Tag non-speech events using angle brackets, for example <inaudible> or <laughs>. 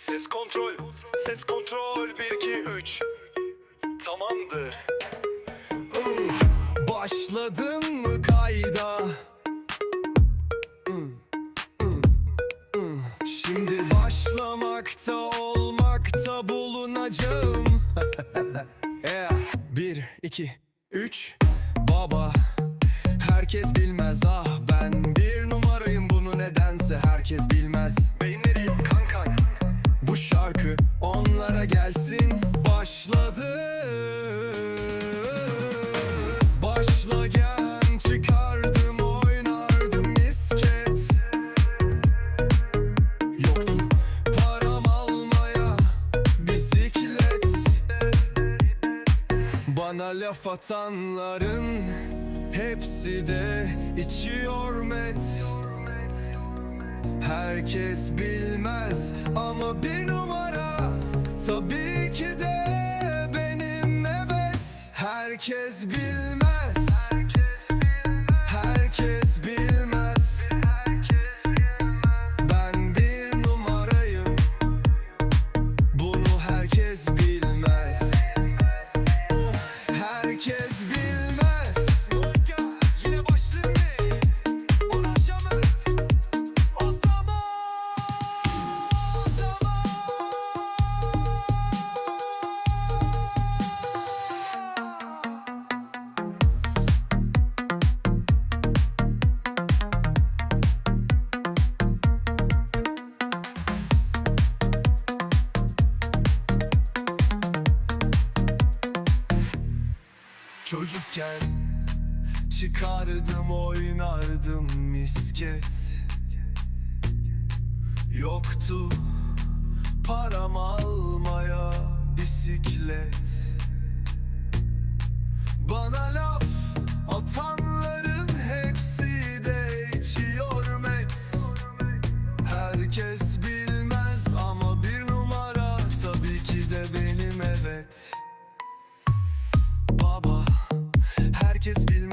Ses kontrol, ses kontrol 1 2 3 Tamamdır. Başladın mı kayda? Hmm, hmm, hmm. Şimdi başlamakta olmakta bulunacağım <laughs> yeah. Bir, iki, üç Baba Herkes bilmez ah ben bir numarayım bunu nedense herkes bilmez Beyinleri Bana laf atanların hepsi de içiyor met Herkes bilmez ama bir numara Tabii ki de benim evet. Herkes bilmez Çocukken çıkardım oynardım misket. Yoktu param al herkes bilmez